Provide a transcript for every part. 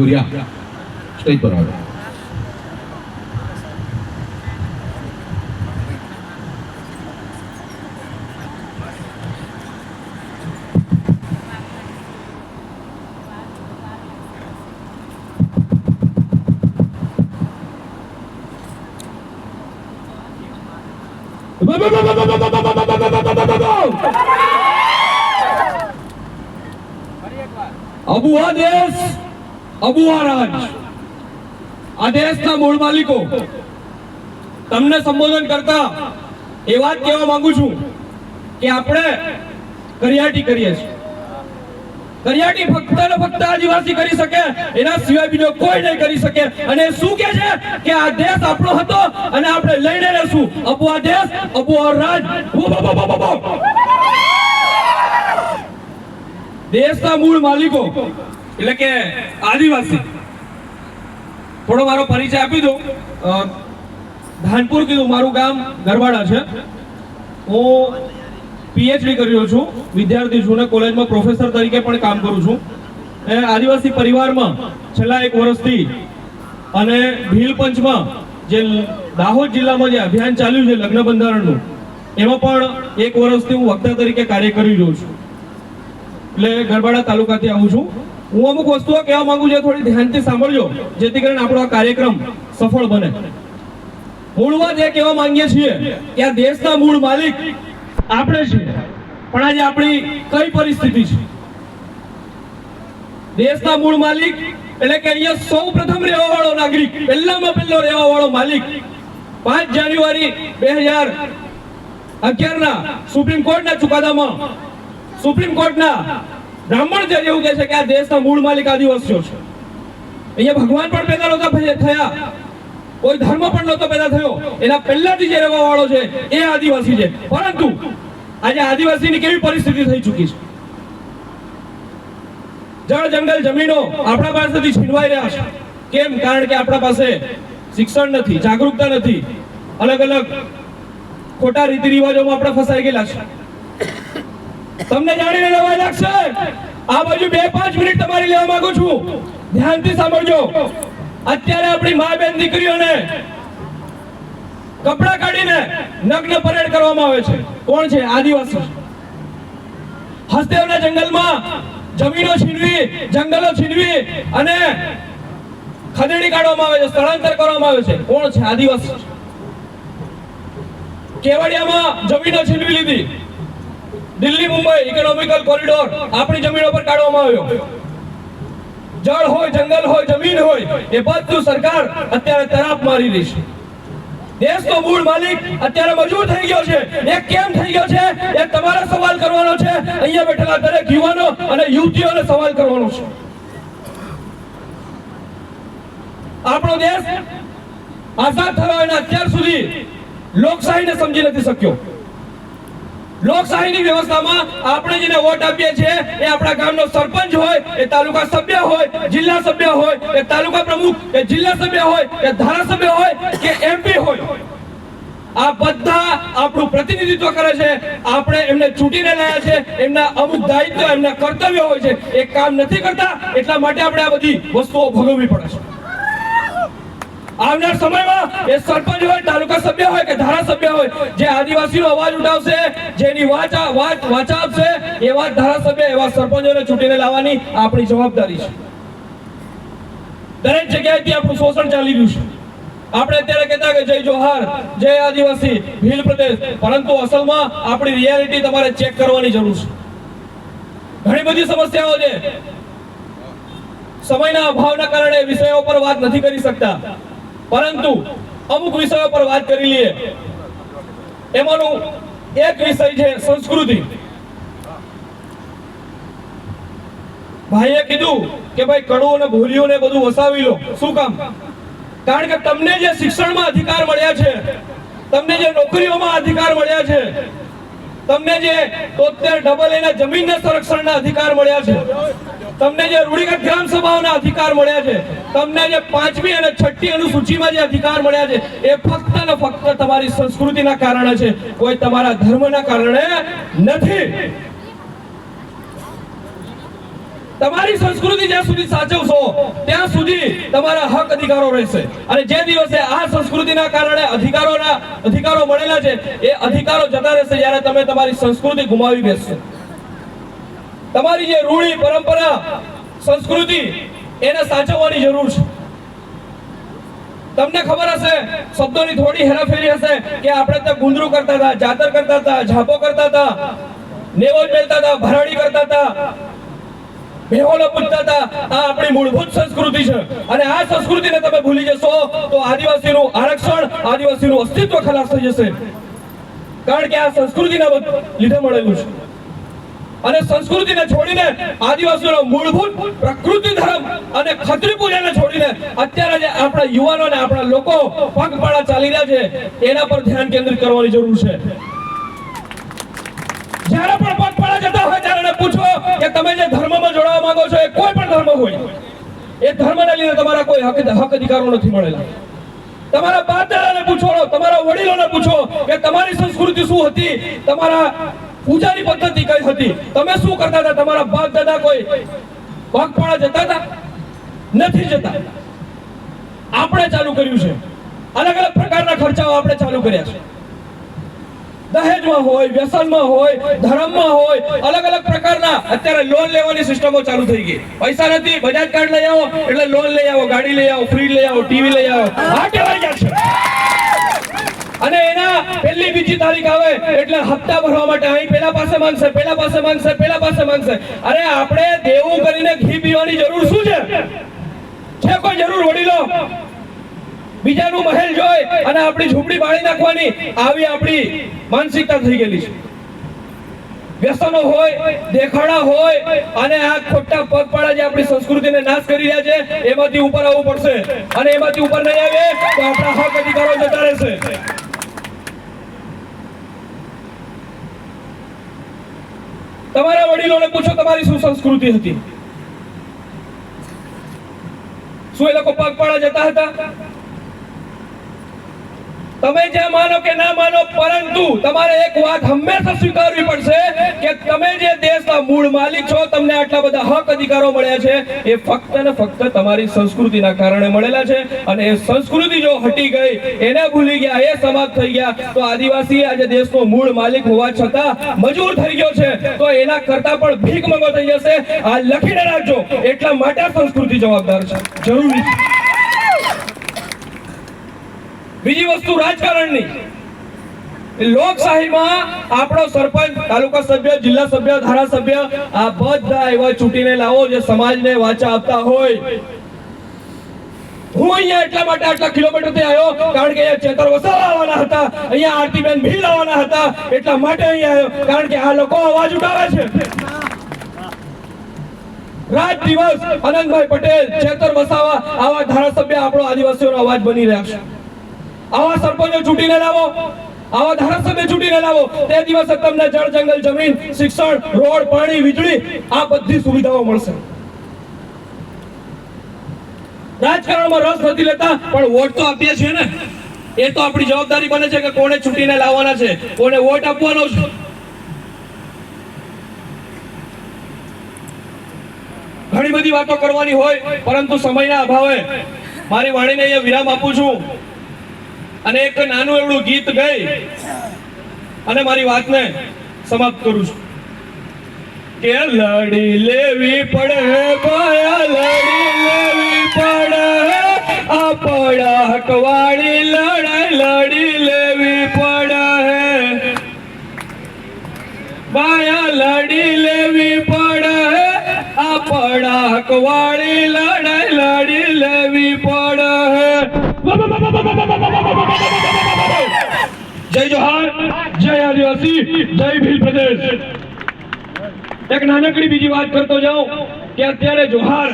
Bhuriya stage પર આવે અબુ આ દેશ અબુ આ રાજ આ મૂળ માલિકો. તમને સંબોધન કરતા એ વાત કહેવા માંગુ છું કે આપણે કરિયાટી કરીએ છીએ. કરિયાટી ફક્ત ને ફક્ત આદિવાસી કરી શકે, એના સિવાય બીજો કોઈ નહીં કરી શકે. અને શું કે છે? કે આ દેશ આપણો હતો અને આપણે લઈને રહેશું. અબુ આ દેશ અબુ આ રાજ. દેશના મૂળ માલિકો એટલે કે આદિવાસી. થોડો મારો પરિચય આપી દઉં. ધાનપુર કીધું, મારું ગામ ગરવાડા છે. હું પીએચડી કરી રહ્યો છું. વિદ્યાર્થી છું ને કોલેજમાં પ્રોફેસર તરીકે પણ કામ કરું છું. એ આદિવાસી પરિવારમાં છેલ્લા એક વર્ષથી અને ભીલ પંચમાં જે દાહોદ જિલ્લામાં જે અભિયાન ચાલ્યું છે લગ્ન બંધારણનું, એમાં પણ એક વર્ષથી હું વક્તા તરીકે કાર્ય કરી રહ્યો છું. એટલે ગરબાડા તાલુકાથી આવું છું. હું અમુક વસ્તુઓ કહેવા માંગુ છું થોડી ધ્યાનથી સાંભળજો, જેથી કરીને આપણો આ કાર્યક્રમ સફળ બને. મૂળ વાત કહેવા માંગીએ છીએ કે આ દેશના મૂળ માલિક આપણે છીએ, પણ આજે આપણી કઈ પરિસ્થિતિ છે? દેશના મૂળ માલિક એટલે કે અહીંયા સૌ પ્રથમ રહેવા વાળો નાગરિક, પહેલામાં પહેલો રહેવા વાળો માલિક, પાંચ જાન્યુઆરી બે હજાર અગિયારના સુપ્રીમ કોર્ટના ચુકાદામાં, સુપ્રીમ કોર્ટના બ્રાહ્મણ જજ એવું કહે છે કે આ દેશના મૂળ માલિક આદિવાસીઓ છે. અહીંયા ભગવાન પણ પેદા નહોતા થયા કોઈ ધર્મ પણ નહોતો પેદા થયો. એના પહેલાથી જે રહેવા વાળો છે એ આદિવાસી છે. પરંતુ આજે આદિવાસીની કેવી પરિસ્થિતિ થઈ ચૂકી છે? જળ, જંગલ, જમીનો આપણા પાસેથી છીનવાઈ રહ્યા છે. કેમ? કારણ કે આપણા પાસે શિક્ષણ નથી, જાગૃતતા નથી. અલગ અલગ ખોટા રીતિ રિવાજોમાં આપણે ફસાઈ ગયેલા છે. તમને જાણીને નવાઈ લાગશે. આ બાજુ બે પાંચ મિનિટ તમારી લેવા માંગુ છું. ધ્યાનથી સાંભળજો. અત્યારે આપણી મા બેન દીકરીઓને કપડા કાઢીને નગ્ન પરેડ કરવામાં આવે છે. કોણ છે? આદિવાસી. હસ્તેવના જંગલમાં જમીનો છીનવી, જંગલો છીનવી અને ખદેડી કાઢવામાં આવે છે, સ્થળાંતર કરવામાં આવે છે. કોણ છે? આદિવાસી. કેવડિયામાં જમીનો છીનવી લીધી. દિલ્હી, મુંબઈ ઇકોનોમિકલ કોરિડોર આપણી જમીનો પર કાઢવામાં આવ્યો. જળ હોય, જંગલ હોય, જમીન હોય, એ બધું સરકાર અત્યારે તરાપ મારી રહી છે. દેશનો મૂળ માલિક અત્યારે મજબૂત થઈ ગયો છે. એ કેમ થઈ ગયો છે? એ તમારે સવાલ કરવાનો છે. અહીંયા બેઠેલા દરેક યુવાનો અને યુવતીઓને સવાલ કરવાનો છે. આપણો દેશ આઝાદ થવાના અત્યાર સુધી લોકશાહીને સમજી નથી શક્યો. લોકશાહીની વ્યવસ્થામાં આપણે જેને વોટ આપીએ છીએ, એ આપણા ગામનો સરપંચ હોય, એ તાલુકા સભ્ય હોય, જિલ્લા સભ્ય હોય, એ તાલુકા પ્રમુખ, એ જિલ્લા સભ્ય હોય, એ ધારાસભ્ય હોય, કે એમપી હોય. આ બધા આપણું પ્રતિનિધિત્વ કરે છે. આપણે એમને ચૂંટીને લાયા છે. એમના અમુક દાયિત્વ, એમના કર્તવ્ય હોય છે. એ કામ નથી કરતા. એટલા માટે આપણે આ બધી વસ્તુઓ ભોગવવી પડે છે. આવનાર સમયમાં એ સરપંચ હોય, તાલુકા સભ્ય હોય કે ધારાસભ્ય હોય, જે આદિવાસીનો અવાજ ઉઠાવશે, જેની વાચા વાત વાચા આપશે એવા ધારાસભ્ય એવા સરપંચોને ચૂંટીને લાવવાની આપણી જવાબદારી છે. દરેક જગ્યાએથી આપણું શોષણ ચાલી રહ્યું છે. આપણે અત્યારે કહેતા કે જય જોહાર, જય આદિવાસી, ભીલ પ્રદેશ. પરંતુ અસલમાં આપણી રિયાલિટી તમારે ચેક કરવાની જરૂર છે. ઘણી બધી સમસ્યાઓ છે. સમયના અભાવના કારણે વિષયો પર વાત નથી કરી શકતા. પરંતુ અમુક વિષયો પર વાત કરી લઈએ. એમાંનું એક વિષય છે સંસ્કૃતિ. ભાઈએ કીધું કે ભાઈ કડું અને ભૂલિયું ને બધું વસાવી લો. શું કામ? કારણ કે તમને જે શિક્ષણમાં અધિકાર મળ્યા છે, તમને જે નોકરીઓમાં અધિકાર મળ્યા છે તમને જે તોતેર ડબલ એના જમીનના સંરક્ષણના અધિકાર મળ્યા છે, તમને જે રૂઢિગત ગ્રામ સભાઓના અધિકાર મળ્યા છે, તમને જે પાંચમી અને છઠ્ઠી અનુસૂચિમાં જે અધિકાર મળ્યા છે, એ ફક્ત ને ફક્ત તમારી સંસ્કૃતિના કારણે છે. કોઈ તમારા ધર્મના કારણે નથી. તમારી સંસ્કૃતિ જ્યાં સુધી સાચવશો ત્યાં સુધી તમારા હક અધિકારો રહેશે. અને જે દિવસે આ સંસ્કૃતિના કારણે અધિકારોના અધિકારો મળેલા છે, એ અધિકારો જતા રહેશે જ્યારે તમે તમારી સંસ્કૃતિ ગુમાવી બેસશો. તમારી જે રૂઢી, પરંપરા, સંસ્કૃતિ, એને સાચવવાની જરૂર છે. તમને ખબર હશે, શબ્દોની થોડી હેરાફેરી હશે કે આપણે તો ગુંદરું કરતા હતા, જાતર કરતા હતા, ઝાપો કરતા હતા, નેવો મેલતા હતા, ભરાડી કરતા હતા. બેહોલો પૂછતા આ આપણી મૂળભૂત સંસ્કૃતિ છે. અને આ સંસ્કૃતિને તમે ભૂલી જશો તો આદિવાસીનું આરક્ષણ, આદિવાસીનું અસ્તિત્વ ખલાસ થઈ જશે. કારણ કે આ સંસ્કૃતિના લીધે મળેલું છે. અને સંસ્કૃતિને છોડીને આદિવાસીઓનો મૂળભૂત પ્રકૃતિ ધર્મ અને ખત્રી પૂજાને છોડીને અત્યારે જે આપણા યુવાનો અને આપણા લોકો પગપાળા ચાલી રહ્યા છે, એના પર ધ્યાન કેન્દ્રિત કરવાની જરૂર છે. જ્યારે પણ જતા હોય ત્યારે પૂછો કે તમે જે ધર્મમાં જોડાવા માંગો છો એ કોઈ પણ ધર્મ હોય. એ ધર્મને લીધે તમારા કોઈ હક હક અધિકારો નથી મળેલા. તમારા બાપ દાદાને પૂછો, તમારા વડીલોને પૂછો કે તમારી સંસ્કૃતિ શું હતી, તમારા પૂજાની પદ્ધતિ કઈ હતી, તમે શું કરતા હતા, તમારા બાપ દાદા કોઈ પગપાળા જતા હતા? નથી જતા. આપણે ચાલુ કર્યું છે. અલગ અલગ પ્રકારના ખર્ચાઓ આપણે ચાલુ કર્યા છે. દહેજમાં હોય, વ્યસનમાં હોય, ધર્મમાં હોય અલગ અલગ પ્રકારના અત્યારે લોન લેવાની સિસ્ટમો ચાલુ થઈ ગઈ. પૈસા નથી, બજાજ કાર્ડ લઈ આવો, એટલે લોન લઈ આવો, ગાડી લઈ આવો ફ્રીજ લઈ આવો ટીવી લઈ આવો. આ કહેવાય છે. અને એના પહેલી બીજી તારીખ આવે, એટલે હપ્તા ભરવા માટે અહીં પેલા પાસે માંગશે, પેલા પાસે માંગશે, પેલા પાસે માંગશે. અરે આપણે દેવું કરીને ઘી પીવાની જરૂર શું છે? છે કોઈ જરૂર, વડીલો? બીજાનું મહેલ જોઈ અને આપણી ઝૂંપડી બાળી નાખવાની આવી આપણી માનસિકતા થઈ ગયેલી છે. વ્યસનો હોય, દેખાડા હોય અને આ ખોટા પગપાળા જે આપણી સંસ્કૃતિને નાશ કરી રહ્યા છે, એમાંથી ઉપર આવવું પડશે. અને એમાંથી ઉપર નહીં આવે તો આપણા હક અધિકારો જતા રહેશે. તમારા વડીલોને પૂછો તમારી શું સંસ્કૃતિ હતી? શું એ લોકો પગપાળા જતા હતા? તમે જ્યાં માનો કે ના માનો, પરંતુ તમારે એક વાત હંમેશા સ્વીકારવી પડશે કે તમે જે દેશના મૂળ માલિક છો, તમને આટલા બધા હક અધિકારો મળ્યા છે, એ ફક્ત ને ફક્ત તમારી સંસ્કૃતિના કારણે મળેલા છે. અને એ સંસ્કૃતિ જો હટી ગઈ, એને ભૂલી ગયા, એ સમાપ્ત થઈ ગયા, તો આદિવાસી આજે દેશનો મૂળ માલિક હોવા છતાં મજૂર થઈ ગયો છે. તો એના કરતા પણ ભીખ મંગો થઈ જશે. આ લખીને રાખજો. એટલા માટે સંસ્કૃતિ જવાબદાર છે. જરૂરી છે. બીજી વસ્તુ રાજકારણની. લોકશાહીમાં આપણો સરપંચ, તાલુકા સભ્ય, જિલ્લા સભ્ય, ધારાસભ્ય, આ બધા એવા ચૂંટીને લાવો જે સમાજને વાચા આપતા હોય. હું અહીંયા એટલા માટે આટલા કિલોમીટરથી આવ્યો, કારણ કે અહીંયા ચેતર વસાવા આવવાના હતા, અહીંયા આરતીબેન ભીલ આવવાના હતા, એટલા માટે અહીંયા આવ્યો, કારણ કે આ લોકો અવાજ ઉઠાવે છે. રાત દિવસ, આનંદભાઈ પટેલ, ચેતર વસાવા, આવા ધારાસભ્ય આપણો આદિવાસીઓનો અવાજ બની રહ્યા છે. આવા સરપંચો ચૂંટીને લાવો. આવા ધારાસભ્ય ચૂંટીને લાવો. તે દિવસે તમને જળ, જંગલ, જમીન, શિક્ષણ, રોડ, પાણી, વીજળી, આ બધી સુવિધાઓ મળશે. રાજકારણમાં રસ નથી લેતા, પણ વોટ તો આપીએ છીએ ને. એ તો આપણી જવાબદારી બને છે કે કોને ચૂંટીને લાવવાના છે, કોને વોટ આપવાનો છે. ઘણી બધી વાતો કરવાની હોય, પરંતુ સમયના અભાવે મારી વાણીને અહીંયા વિરામ આપું છું. અને એક નાનું એવડું ગીત ગઈ. અને મારી વાતને સમાપ્ત કરું છું. કે લડી લેવી પડે માયા લડી લેવી પડે. આ પડા હકવાળી લડાઈ લડી લેવી પડે. બાયા લડી લેવી પડે. આ હકવાળી લડાઈ લડી લેવી પડે. જય જોહાર, જય આદિવાસી, જય ભીલ પ્રદેશ. એક નાનકડી બીજી વાત કરતો જાઉં કે અત્યારે જોહાર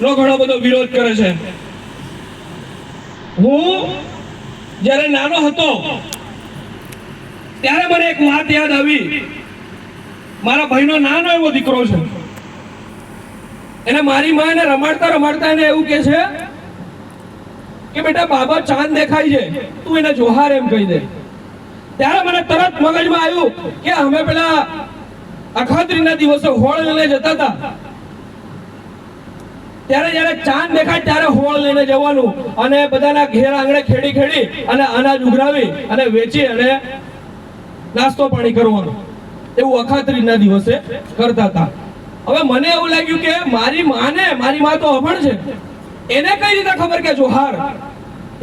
નો ઘણો બધો વિરોધ કરે છે. હું જ્યારે નાનો હતો, ત્યારે મને એક વાત યાદ આવી. મારા ભાઈનો નાનો એવો દીકરો છે. એને મારી માં એને રમાડતા રમાડતા એને એવું કે છે કે બેટા બાબા ચાંદ દેખાય છે, તું એને જોહાર એમ કહી દે. ત્યારે મને તરત મગજમાં આવ્યું કે અમે પેલા અખાત્રીના દિવસે હોળ લઈને જતા હતા. ત્યારે જ્યારે ચાંદ દેખાય ત્યારે હોળ લઈને જવાનું અને બધાના ઘેર આંગણે ખેડી ખેડી અને અનાજ ઉઘરાવી અને વેચી અને નાસ્તો પાણી કરવાનો. એવું અખાત્રીના દિવસે કરતા હતા. હવે મને એવું લાગ્યું કે મારી માને, મારી માં તો અભણ છે. એને કઈ રીતે ખબર કે જોહાર?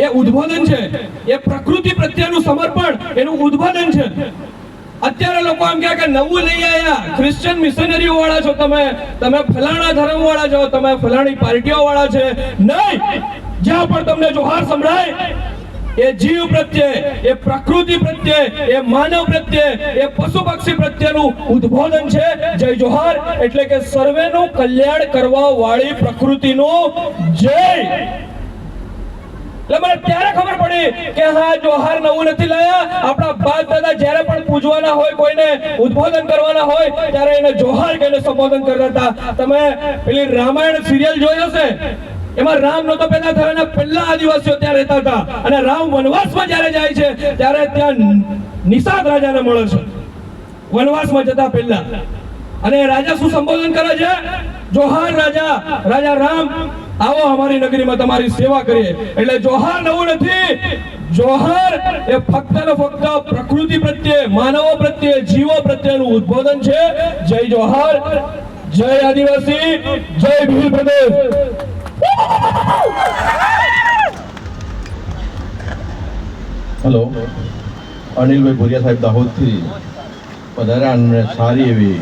એ ઉદ્બોધન છે. એ પ્રકૃતિ પ્રત્યેનું સમર્પણ, એનું ઉદ્બોધન છે. અત્યારે લોકો એમ કે નવું લઈ આયા. ક્રિશ્ચિયન મિશનરીઓ વાળા છો તમે. તમે ફલાણા ધર્મ વાળા છો. તમે ફલાણી પાર્ટીઓ વાળા છે. નહીં! જ્યાં પણ તમને જોહાર સંભળાય એ જીવ પ્રત્યે, એ પ્રકૃતિ પ્રત્યે, એ માનવ પ્રત્યે, એ પશુ પક્ષી પ્રત્યેનું ઉદ્બોધન છે. જય જોહાર. એટલે કે સર્વેનું કલ્યાણ કરવા વાળી પ્રકૃતિનો જય. મને ત્યારે ખબર પડી કે હા, જોહાર નવું નથી લાયા. આપણા બાપ દાદા જ્યારે પણ પૂજવાના હોય, કોઈને ઉદ્બોધન કરવાના હોય, ત્યારે એને જોહાર કહીને સંબોધન કરતા હતા. તમે પેલી રામાયણ સિરિયલ જોઈ હશે? એમાં રામ નતો પેદા થયો, એના આદિવાસીઓ ત્યાં રહેતા હતા. અને રામ વનવાસમાં જ્યારે જાય છે, ત્યારે ત્યાં નિષાદ રાજાને મળે છે. વનવાસમાં જતા પહેલા. અને રાજા શું સંબોધન કરે છે? જોહાર રાજા રાજા રામ, આવો અમારી નગરીમાં તમારી સેવા કરીએ. એટલે જોહાર નવું નથી. જોહાર એ ફક્ત ને ફક્ત પ્રકૃતિ પ્રત્યે, માનવો પ્રત્યે, જીવો પ્રત્યેનું ઉદ્બોધન છે. જય જોહાર, જય આદિવાસી, જય ભીલ પ્રદેશ. હલો. અનિલભાઈ ભુરિયા સાહેબ દાહોદથી. અને સારી એવી